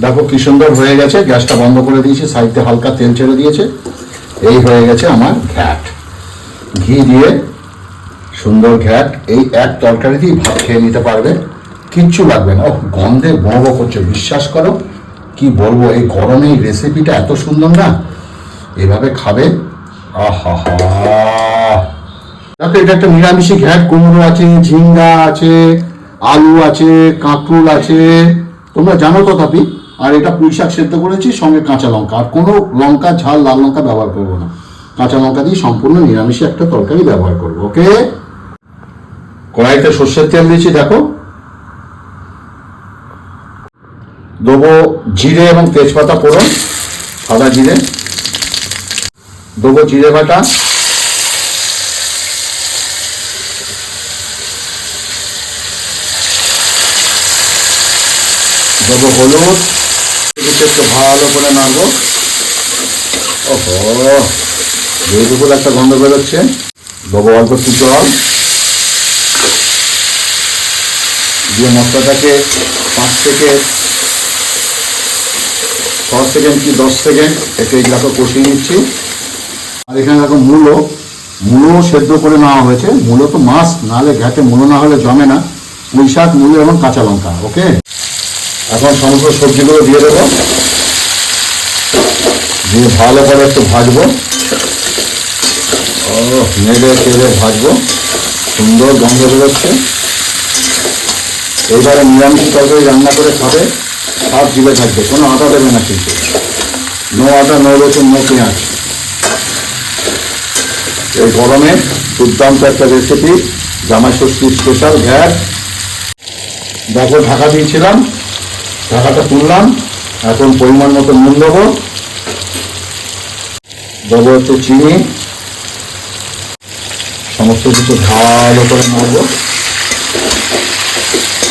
দেখো কি সুন্দর হয়ে গেছে। গ্যাসটা বন্ধ করে দিয়েছি, সাইডে হালকা তেল ছেড়ে দিয়েছে। এই হয়ে গেছে আমার ঘ্যাট। ঘি দিয়ে সুন্দর ঘ্যাট। এই এক তরকারিতেই ভাত খেয়ে নিতে পারবে। কিচ্ছু লাগবে না। ও গন্ধে বহ করছে, বিশ্বাস করো। কি বলব, এই গরমে এই রেসিপিটা এত সুন্দর না? এভাবে খাবে? আহা দেখো, এটা একটা নিরামিষি ঘ্যাট। কুমড়ো আছে, ঝিঙ্গা আছে, আলু আছে, কাঁকরুল আছে। তোমরা জানো তথাপি? আর এটা পুঁই শাক সেদ্ধ করেছি, সঙ্গে কাঁচা লঙ্কা। আর কোনো লঙ্কা, ঝাল, লাল লঙ্কা ব্যবহার করব না। কাঁচা লঙ্কা দিয়ে সম্পূর্ণ নিরামিষি একটা তরকারি ব্যবহার করব, ওকে? কড়াইতে সর্ষের তেল দিয়েছি, দেখো। দেবো জিরে এবং তেজপাতা ফোড়ন, সাদা জিরে। দেবো জিরে বাটা। দেবো হলুদ। করে নাড়বো ওহো বিউটিফুল একটা গন্ধ বেরোচ্ছে দেবো অল্প একটু দিয়ে মশলাটাকে পাঁচ থেকে ছ সেকেন্ড কি দশ সেকেন্ড একটু এগুলাকে কষিয়ে নিচ্ছি আর এখানে দেখো মূলো মূলো সেদ্ধ করে নেওয়া হয়েছে মূলো তো মাছ নাহলে ঘ্যাটে মূলো না হলে জমে না পুঁই শাক মূলো এবং কাঁচা লঙ্কা ওকে এখন সমস্ত সবজিগুলো দিয়ে দেবো। দিয়ে ভালো করে একটু ভাজবো। ও, নেড়ে চেড়ে ভাজবো। সুন্দর গন্ধ বেরোচ্ছে। এবারে নিরামিষ তরকারি রান্না করে খাবে। সব জিভে থাকবে, কোনো আটা দেবে না কিন্তু। নো আটা, নো রসুন, নো পেঁয়াজ। এই গরমে দুর্দান্ত একটা রেসিপি জামাই ষষ্ঠী স্পেশাল ঘ্যাট দেখো ঢাকা দিয়েছিলাম। ঢাকাটা তুললাম, এখন পরিমাণ মতো নুন দেবো। দেবো একটু চিনি। সমস্ত কিছু ভালো করে নেব।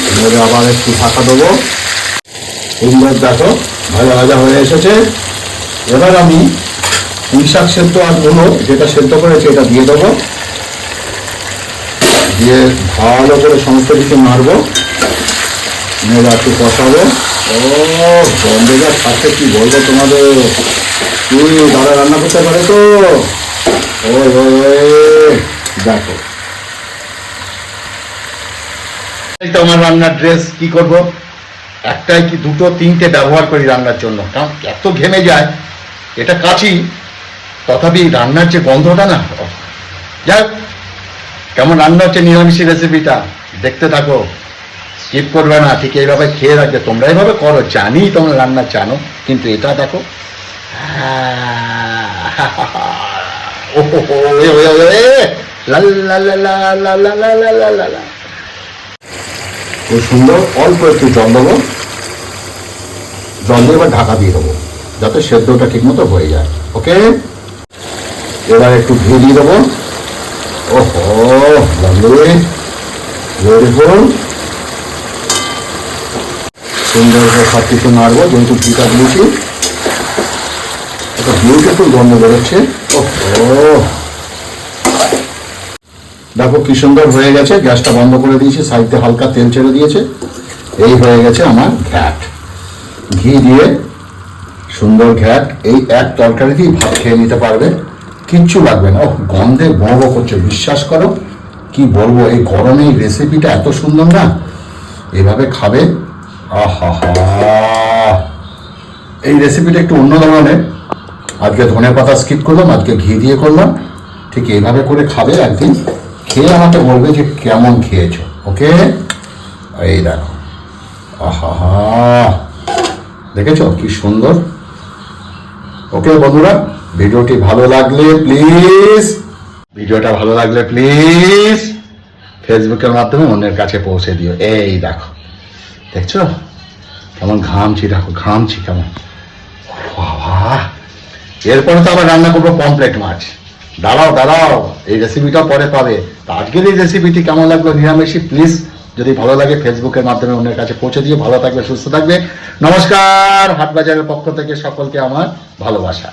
এবারে আবার একটু ঢাকা দেবো। সুন্দর দেখো, ভাজা ভাজা হয়ে এসেছে। এবার আমি পুঁই শাক সেদ্ধ আরগুলো যেটা সেদ্ধ করেছে এটা দিয়ে দেবো। দিয়ে ভালো করে সমস্ত কিছু নাড়বো। নেড়ে একটু কষাবো ও গন্ধটা খাচ্ছে কি বলব তোমাদের? তুই দাদা রান্না করতে পারে তো? ওই দেখো। তো আমার রান্নার ড্রেস কি করব? একটাই কি দুটো, তিনটে ব্যবহার করি রান্নার জন্য। কারণ এত ঘেমে যায়, এটা কাছি তথাপি রান্নার যে গন্ধটা না যাক কেমন রান্না হচ্ছে নিরামিষি রেসিপিটা দেখতে থাকো। ঠিক করবে না ঠিক এইভাবে খেয়ে রাখবে তোমরা এইভাবে করো জানি তোমরা রান্না জানো কিন্তু এটা দেখো খুব সুন্দর অল্প একটু জল দেবো জল দিয়ে এবার ঢাকা দিয়ে দেবো যাতে সেদ্ধটা ঠিক মতো হয়ে যায় ওকে এবার একটু ঘি দিয়ে দেবো ওহো বন্ধু বিউটিফুল সুন্দর করে সব কিছু নাড়বো, যেহেতু ঘিটা দিয়েছি। একটা বিউটিফুল গন্ধ বেরোচ্ছে। দেখো কি সুন্দর হয়ে গেছে। গ্যাসটা বন্ধ করে দিয়েছি, সাইডে হালকা তেল ছেড়ে দিয়েছে। এই হয়ে গেছে আমার ঘ্যাট। ঘি দিয়ে সুন্দর ঘ্যাট। এই এক তরকারিতেই ভাত খেয়ে নিতে পারবে। কিচ্ছু লাগবে না। ও গন্ধে বহ করছে। বিশ্বাস করো, কি বলব, এই গরমে এই রেসিপিটা এত সুন্দর না? এভাবে খাবে। এই রেসিপিটা একটু অন্য ধরনের। আজকে ধনে পাতা স্কিপ করলাম, আজকে ঘি দিয়ে করলাম। ঠিক এইভাবে করে খাবে একদিন। খেয়ে আমাকে বলবে যে কেমন খেয়েছো ওকে এই দেখো। আহা দেখেছ কি সুন্দর? ওকে বন্ধুরা, ভিডিওটি ভালো লাগলে প্লিজ ভিডিওটা ভালো লাগলে প্লিজ ফেসবুকের মাধ্যমে অন্যের কাছে পৌঁছে দিও। এই দেখো। দেখছ? কেমন ঘামছি, দেখো, ঘামছি কেমন। বাবা, এরপরে তো আবার রান্না করব পমপ্লেট মাছ। দাঁড়াও দাঁড়াও, এই রেসিপিটাও পরে পাবে। আজকের এই রেসিপিটি কেমন লাগল নিরামিষি প্লিজ যদি ভালো লাগে ফেসবুকের মাধ্যমে অন্যের কাছে পৌঁছে দিয়ে ভালো থাকবে, সুস্থ থাকবে। নমস্কার, হাটবাজারের পক্ষ থেকে সকলকে আমার ভালোবাসা।